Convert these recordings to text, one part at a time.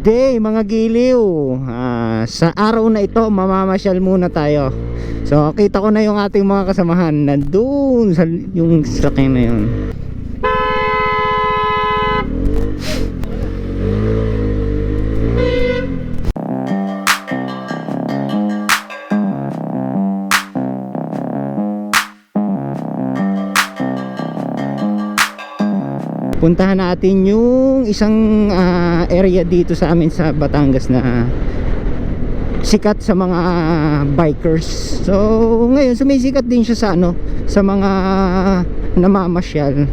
day mga giliw. Ah, Sa araw na ito mamamasyal muna tayo. So kita ko na yung ating mga kasamahan Nandun sa yung sakyan na yun puntahan natin yung isang ah, area dito sa amin sa Batangas na sikat sa mga bikers. So, ngayon sumisikat din siya sa ano, sa mga namamasyal.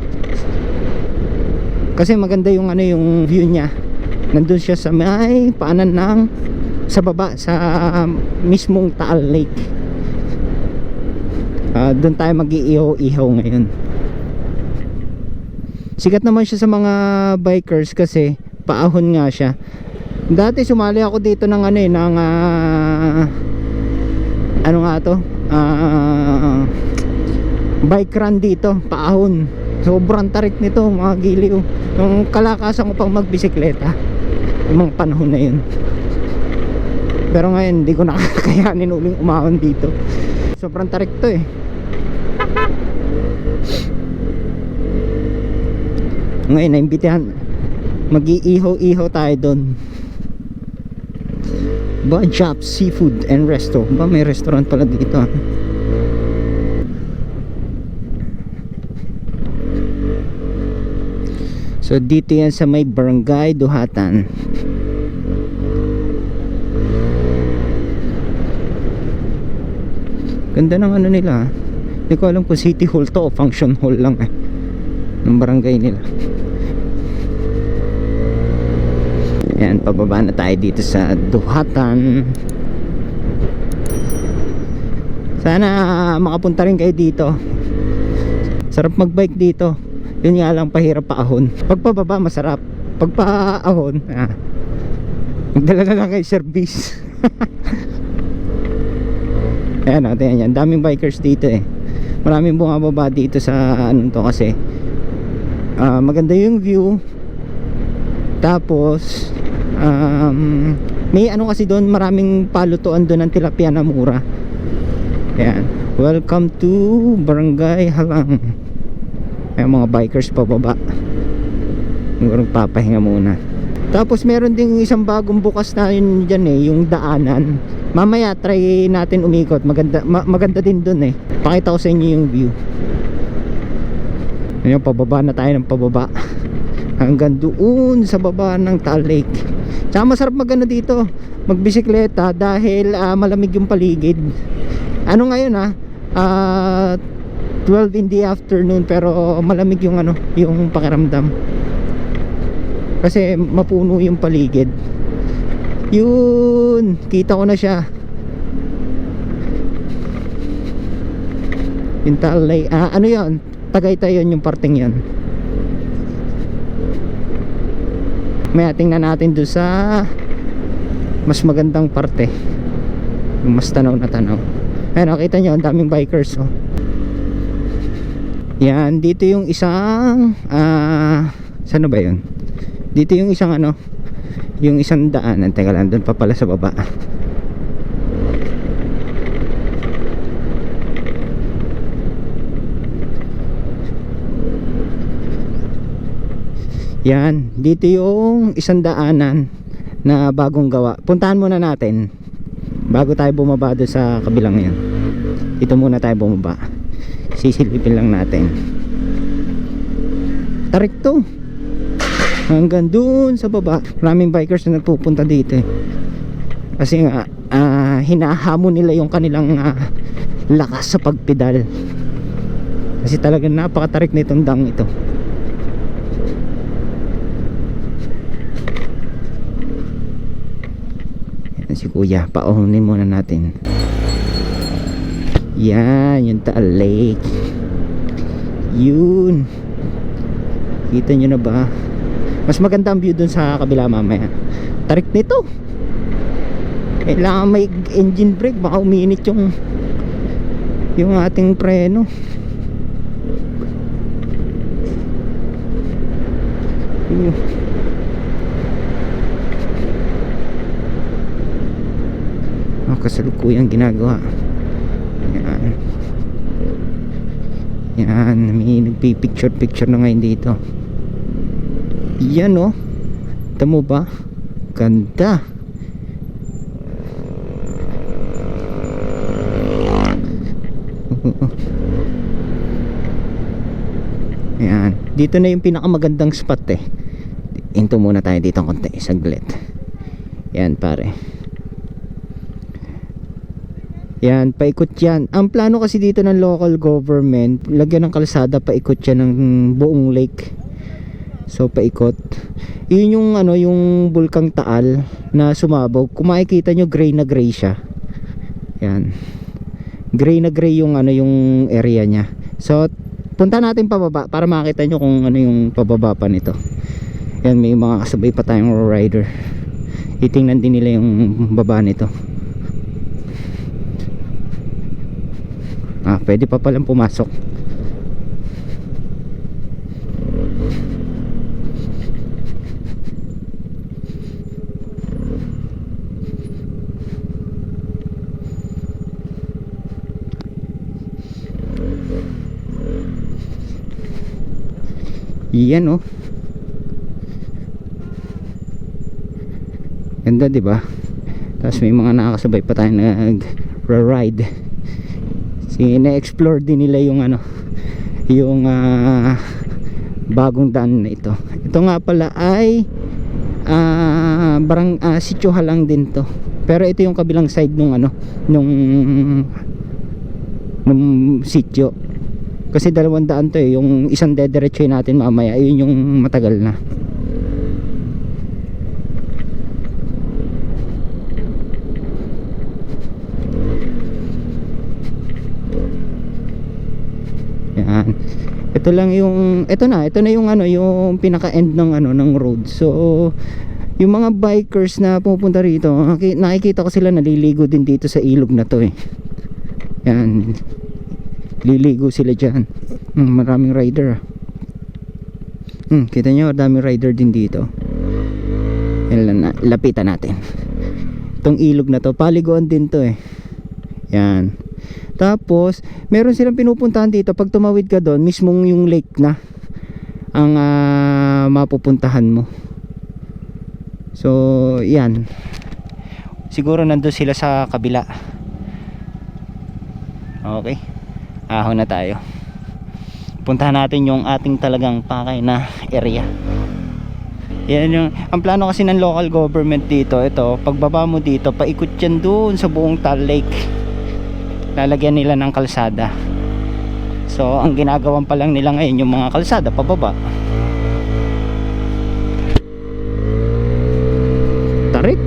Kasi maganda yung ano yung view niya. Nandun siya sa may paanan ng sa baba sa mismong Taal Lake. Ah, doon tayo mag-iihaw-ihaw ngayon sikat naman siya sa mga bikers kasi paahon nga siya. Dati sumali ako dito ng ano eh ng ah, ano nga to? Ah, bike run dito paahon. Sobrang tarik nito mga giliw. Nung kalakasan ko pang magbisikleta. Yung mga panahon na yun. Pero ngayon hindi ko nakakayanin uling umahon dito. Sobrang tarik to eh ngayon naimbitahan. Mag-iihaw-ihaw tayo doon. Bajap Seafood and Resto. Ba may restaurant pala dito ah. so dito yan sa may barangay Duhatan. Ganda ng ano nila ah. hindi ko alam kung city hall to o function hall lang eh ng barangay nila Ayan, pababa na tayo dito sa Duhatan. Sana makapunta rin kayo dito. Sarap magbike dito. Yun nga lang pahirap paahon. Pag pababa masarap. Pag paahon, ah, magdala lang kayo service. Ayan natin yan. Daming bikers dito eh. Maraming bumababa dito sa ano to kasi ah, maganda yung view. Tapos um, may ano kasi doon maraming palutuan doon ng tilapia na mura. Yan welcome to barangay halang. May mga bikers pababa. Siguro papahinga muna. Tapos meron ding isang bagong bukas na yun dyan eh yung daanan. Mamaya try natin umikot. Maganda, ma- maganda din doon eh. Pakita ko sa inyo yung view Ayun, pababa na tayo ng pababa. Hanggang doon sa baba ng Taal Lake. Tsaka masarap magano dito magbisikleta dahil ah, malamig yung paligid. Ano ngayon ah ah, 12 in the afternoon pero malamig yung ano yung pakiramdam. Kasi mapuno yung paligid. Yun kita ko na siya. Yung Taal Lake ah, ano yun Tagaytay yun yung parting yun Maya tingnan natin doon sa mas magandang parte. Yung mas tanaw na tanaw. Ayun, nakita nyo, ang daming bikers. Oh. Yan, dito yung isang ah, saan ba yun? Dito yung isang ano, yung isang daanan. Teka lang, doon pa pala sa baba. Yan, dito yung isang daanan na bagong gawa. Puntahan muna natin bago tayo bumaba doon sa kabilang yan. Dito muna tayo bumaba. Sisilipin lang natin. Tarik to. Hanggang doon sa baba. Maraming bikers na nagpupunta dito eh. Kasi nga, ah, hinahamon nila yung kanilang ah, lakas sa pagpedal. Kasi talagang napakatarik na itong dang ito. Yan si kuya. Paunin muna natin. Yan yung Taal Lake. Yun. Kita nyo na ba? Mas maganda ang view dun sa kabila mamaya. Tarik nito. Kailangan may engine brake. Baka uminit yung yung ating preno. Yun. Kasalukuyang ginagawa yan yan may nagpipicture picture na ngayon dito yan oh tamo ba ganda Ayan. Dito na yung pinakamagandang spot eh. Into muna tayo dito konti. Saglit. Yan pare. Yan, paikot yan. Ang plano kasi dito ng local government, lagyan ng kalsada, paikot yan ng buong lake. So, paikot. Yun yung, ano, yung bulkang taal na sumabog. Kung makikita nyo, gray na gray siya. Yan. Gray na gray yung, ano, yung area niya. So, punta natin pababa para makita nyo kung ano yung pababa pa nito. Yan, may mga kasabay pa tayong rider. Titingnan din nila yung baba nito. Ah, pwede pa palang pumasok. Yan oh. Ganda 'di ba? Tapos may mga nakakasabay pa tayo nag-ride. Si na-explore din nila yung ano, yung ah, bagong daan na ito. Ito nga pala ay ah, barang uh, sityo lang din to. Pero ito yung kabilang side nung ano, nung nung sityo. Kasi dalawang daan to eh, yung isang dediretso natin mamaya, yun yung matagal na. Yan. Ito lang yung ito na, ito na yung ano, yung pinaka-end ng ano ng road. So yung mga bikers na pupunta rito, naki- nakikita ko sila naliligo din dito sa ilog na to eh. Yan. Liligo sila diyan. Hmm, maraming rider. ah. Hmm, kita nyo, daming rider din dito. Yan lapitan natin. Itong ilog na to, paliguan din to eh. Yan. Tapos, meron silang pinupuntahan dito. Pag tumawid ka doon, mismong yung lake na ang ah, mapupuntahan mo. So, yan. Siguro nandun sila sa kabila. Okay. Ahon na tayo. Puntahan natin yung ating talagang pakay na area. Yan yung, ang plano kasi ng local government dito, ito, pagbaba mo dito, paikot yan doon sa buong Tal Lake lalagyan nila ng kalsada. So ang ginagawan pa lang nila ngayon yung mga kalsada pababa tarik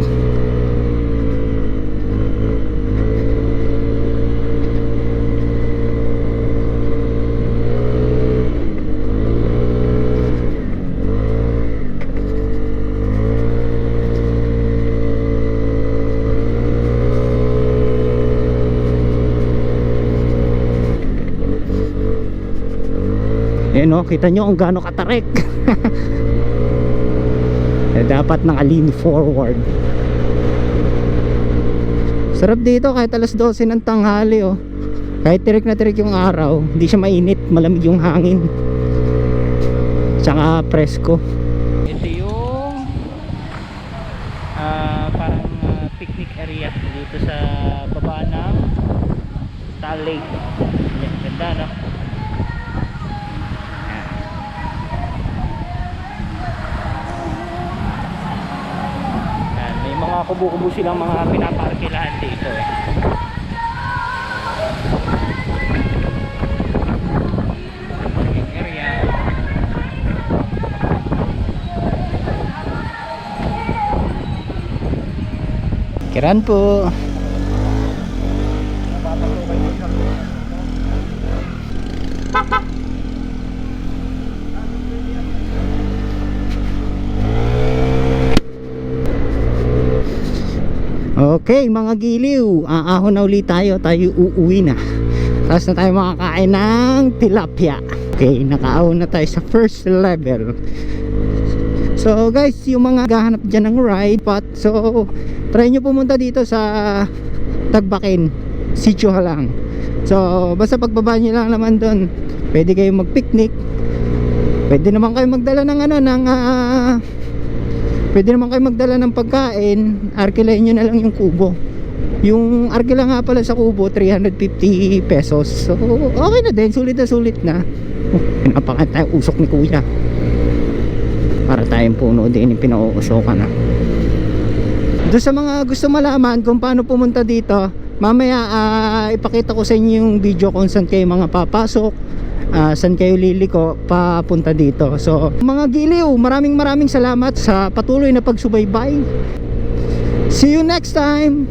Ayan o, kita nyo kung gaano katarik. eh, dapat naka-lean forward. Sarap dito kahit alas 12 ng tanghali oh. Kahit tirik na tirik yung araw, hindi siya mainit, malamig yung hangin. Tsaka presko. Ito yung ah, parang ah, picnic area dito sa baba ng Tal Lake. Ganda no? Yan, may mga kubo-kubo silang mga pinaparkilahan dito eh. Kiran po. Okay mga giliw Aahon na ulit tayo Tayo uuwi na. Tapos na tayo makakain ng tilapia. Okay nakaahon na tayo sa first level. So guys yung mga gahanap dyan ng ride pot So try nyo pumunta dito sa Tagbakin sitio lang. So basta pagbaba nyo lang naman doon pwede kayong mag picnic pwede naman kayo magdala ng ano ng ah, pwede naman kayo magdala ng pagkain. Arkilayin nyo na lang yung kubo. Yung arkila nga pala sa kubo 350 pesos. So okay na din. Sulit na sulit na. Oh, pinapakan tayo usok ni kuya. Para tayong puno din yung pinauusokan na. Doon sa mga gusto malaman kung paano pumunta dito mamaya ah, ipakita ko sa inyo yung video kung saan kayo mga papasok ah, saan kayo liliko? Papunta dito. So mga giliw maraming maraming salamat sa patuloy na pagsubaybay. See you next time